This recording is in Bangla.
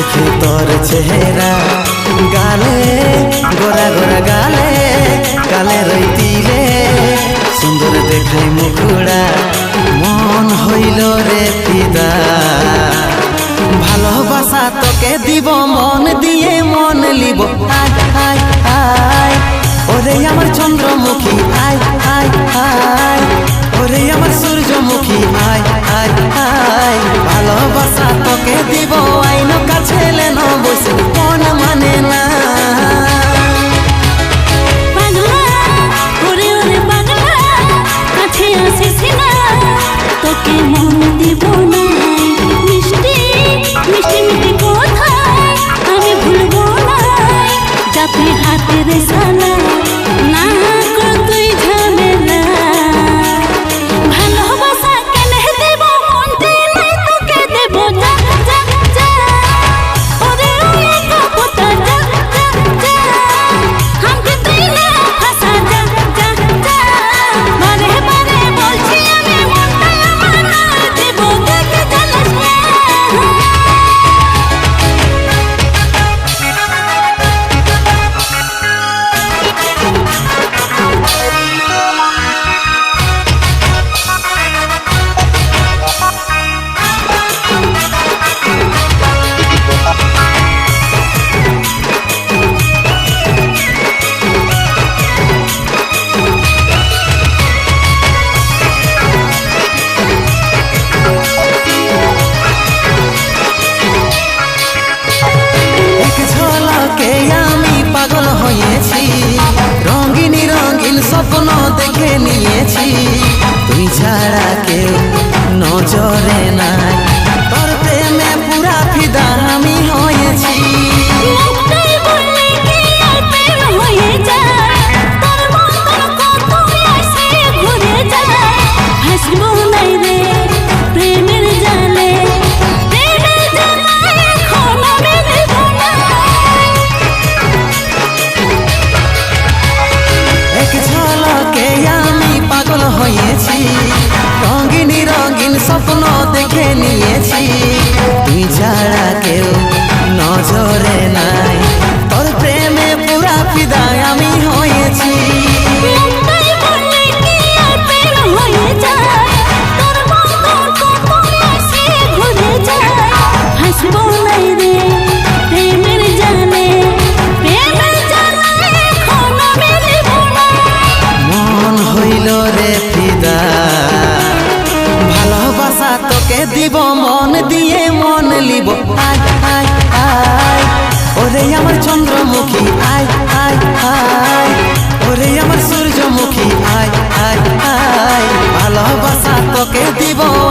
দেখি তোর চেহারা। গালে গোরা গোরা গালে গালে রই দিলে সুন্দর দেখাই মুকুড়া, মন হইল রে পিদা ভালোবাসা তোকে দিব, মন দিয়ে মন লিব। আর হাতের সালা ছাড়া কেউ নজরে নাই। তোর প্রেমে give people